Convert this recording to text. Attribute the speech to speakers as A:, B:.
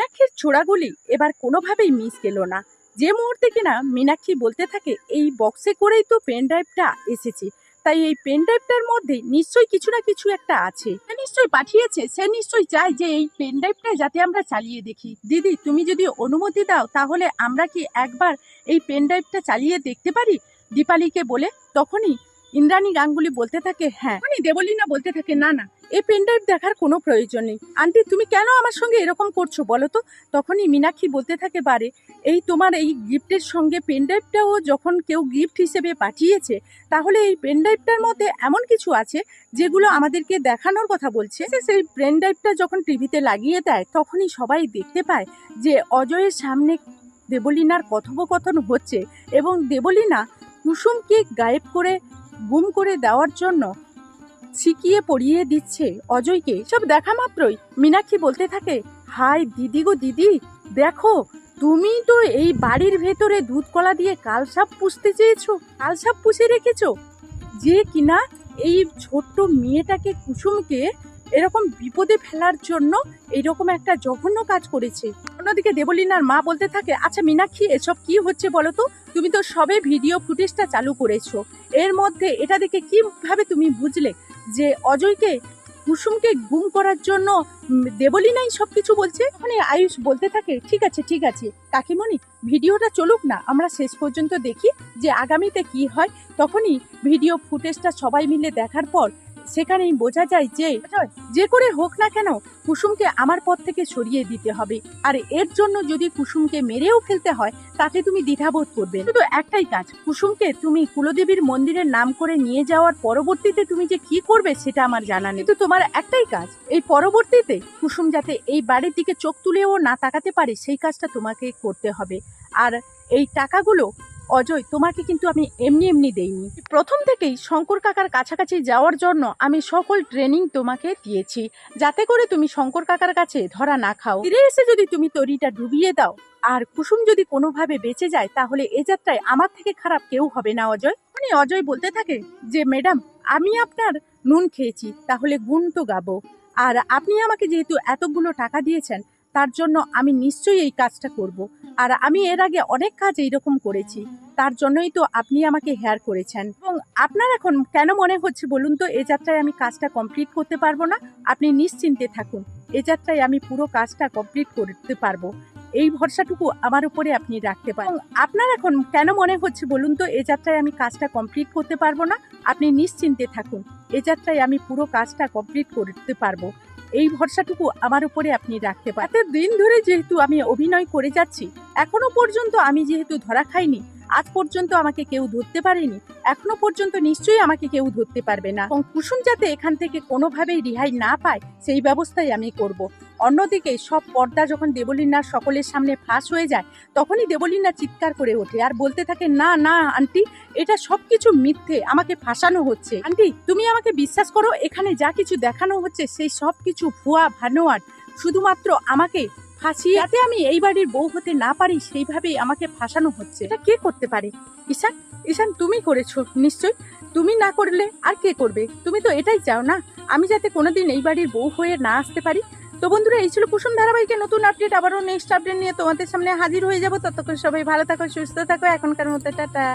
A: মীনাক্ষীর ছোড়াগুলি এবার কোনোভাবেই মিস গেল না। যে মুহূর্তে কিনা মীনাক্ষী বলতে থাকে, এই বক্সে করেই তো পেন ড্রাইভটা এসেছে। তাই এই পেন ড্রাইভটার মধ্যে নিশ্চয়ই কিছু না কিছু একটা আছে। সে নিশ্চয়ই পাঠিয়েছে, সে নিশ্চয়ই চায় যে এই পেন ড্রাইভটা যাতে আমরা চালিয়ে দেখি। দিদি, তুমি যদি অনুমতি দাও, তাহলে আমরা কি একবার এই পেন ড্রাইভটা চালিয়ে দেখতে পারি? দীপালিকে বলে, তখনই। ইন্দ্রাণী গাঙ্গুলি বলতে থাকে হ্যাঁ। দেবলীনা বলতে থাকে, না না। এই পেন ড্রাইভ দেখার কোনো প্রয়োজন নেই। আন্টি তুমি কেন আমার সঙ্গে এরকম করছ বলো তো? তখনই মীনাক্ষী বলতে থাকে, বারে, এই তোমার এই গিফটের সঙ্গে পেনড্রাইভটাও যখন কেউ গিফট হিসেবে পাঠিয়েছে, তাহলে এই পেনড্রাইভটার মধ্যে এমন কিছু আছে যেগুলো আমাদেরকে দেখানোর কথা বলছে? সেই পেনড্রাইভটা যখন টিভিতে লাগিয়ে দেয়, তখনই সবাই দেখতে পায় যে অজয়ের সামনে দেবলীনার কথোপকথন হচ্ছে এবং দেবলীনা কুসুমকে গায়েব করে, গুম করে দেওয়ার জন্য শিখিয়ে পড়িয়ে দিচ্ছে। অজয়কে সব দেখা মাত্রই। মীনাক্ষী বলতে থাকে হাই দিদি গো দিদি, দেখো, তুমি তো এই বাড়ির ভেতরে দুধ কলা দিয়ে কালসাপ পুষতে চেয়েছো, কালসাপ পুষে রেখেছো। যে কিনা এই ছোট্ট মেয়েটাকে কুসুমকে এরকম বিপদে ফেলার জন্য এরকম একটা জঘন্য কাজ করেছে। অন্যদিকে দেবলীনার মা বলতে থাকে আচ্ছা মীনাক্ষী, এসব কি হচ্ছে বলো তো? তুমি তো সবে ভিডিও ফুটেজটা চালু করেছ। এর মধ্যে এটা দেখে কীভাবে তুমি বুঝলে যে অজয়কে, কুসুমকে গুম করার জন্য দেবলীনাই সব কিছু বলছে? ওখানে আয়ুষ বলতে থাকে, ঠিক আছে ঠিক আছে। কাকিমণি, ভিডিওটা চলুক না, আমরা শেষ পর্যন্ত দেখি যে আগামীতে কি হয়। তখনই ভিডিও ফুটেজটা সবাই মিলে দেখার পর সেখানেই বোঝা যায় যে যে করে হোক না কেন, কুসুমকে আমার পথ থেকে সরিয়ে দিতে হবে। আর এর জন্য যদি কুসুমকে মেরেও ফেলতে হয়, তাতে তুমি দ্বিধাবোধ করবে শুধু একটাই কাজ, কুসুমকে তুমি কুলদেবীর মন্দিরের নাম করে নিয়ে যাওয়ার পরবর্তীতে তুমি যে কি করবে সেটা আমার জানা নেই। তোমার একটাই কাজ, এই পরবর্তীতে কুসুম যাতে এই বাড়ির দিকে চোখ তুলেও না তাকাতে পারে, সেই কাজটা তোমাকে করতে হবে। আর এই টাকাগুলো অজয়, তোমাকে কিন্তু আমি এমনি এমনি দেইনি। প্রথম থেকেই শঙ্কর কাকার কাছাকাছি যাওয়ার জন্য আমি সকল ট্রেনিং তোমাকে দিয়েছি। যাতে করে তুমি শঙ্কর কাকার কাছে ধরা না খাও। ফিরে এসে যদি তুমি তরিটা ডুবিয়ে দাও, আর কুসুম যদি কোনোভাবে বেঁচে যায়, তাহলে এ যাত্রায় আমার থেকে খারাপ কেউ হবে না, অজয়। মানে অজয় বলতে থাকে যে, ম্যাডাম, আমি আপনার নুন খেয়েছি, তাহলে গুণ তো গাবো। আর আপনি আমাকে যেহেতু এতগুলো টাকা দিয়েছেন তার জন্য আমি নিশ্চয়ই এই কাজটা করব। আর আমি এর আগে অনেক কাজ এইরকম করেছি। তার জন্যই তো আপনি আমাকে হেয়ার করেছেন। এবং আপনার এখন কেন মনে হচ্ছে বলুন তো, এ যাত্রায় আমি কাজটা কমপ্লিট করতে পারব না? আপনি নিশ্চিন্তে থাকুন, এ যাত্রায় আমি পুরো কাজটা কমপ্লিট করতে পারব। এই ভরসাটুকু আমার উপরে আপনি রাখতে পারেন। আপনার এখন কেন মনে হচ্ছে বলুন তো, এ যাত্রায় আমি কাজটা কমপ্লিট করতে পারব না? আপনি নিশ্চিন্তে থাকুন, এ যাত্রায় আমি পুরো কাজটা কমপ্লিট করতে পারব। এই ভরসাটুকু আমার উপরে আপনি রাখতে পারেন। এত দিন ধরে যেহেতু আমি অভিনয় করে যাচ্ছি, এখনও পর্যন্ত আমি যেহেতু ধরা খাইনি, আজ পর্যন্ত আমাকে কেউ ধরতে পারেনি, এখনও পর্যন্ত নিশ্চয়ই আমাকে কেউ ধরতে পারবে না। এবং কুসুম যাতে এখান থেকে কোনোভাবেই রিহাই না পায়, সেই ব্যবস্থাই আমি করব। অন্যদিকে সব পর্দা যখন দেবলীনার সকলের সামনে ফাঁস হয়ে যায়, তখনই দেবলীনা চিৎকার করে ওঠে আর বলতে থাকে, না না, আন্টি, এটা সব কিছু মিথ্যে, আমাকে ফাঁসানো হচ্ছে। আন্টি, তুমি আমাকে বিশ্বাস করো, এখানে যা কিছু দেখানো হচ্ছে সেই সব কিছু ভুয়া ভানোয়াট শুধুমাত্র আমাকে ফাঁসিয়ে যাতে আমি এই বাড়ির বউ হতে না পারি, সেইভাবেই আমাকে ফাঁসানো হচ্ছে। এটা কে করতে পারে? ঈশান ঈশান, তুমি করেছ নিশ্চয় তুমি না করলে আর কে করবে? তুমি তো এটাই চাও না? আমি যাতে কোনোদিন এই বাড়ির বউ হয়ে না আসতে পারি তো বন্ধুরা, এই ছিল কুসুম ধারাবাহিকের নতুন আপডেট আবারও নেক্সট আপডেট নিয়ে তোমাদের সামনে হাজির হয়ে যাব। ততক্ষণ সবাই ভালো থাকো, সুস্থ থাকো। এখনকার মতো, টাটা।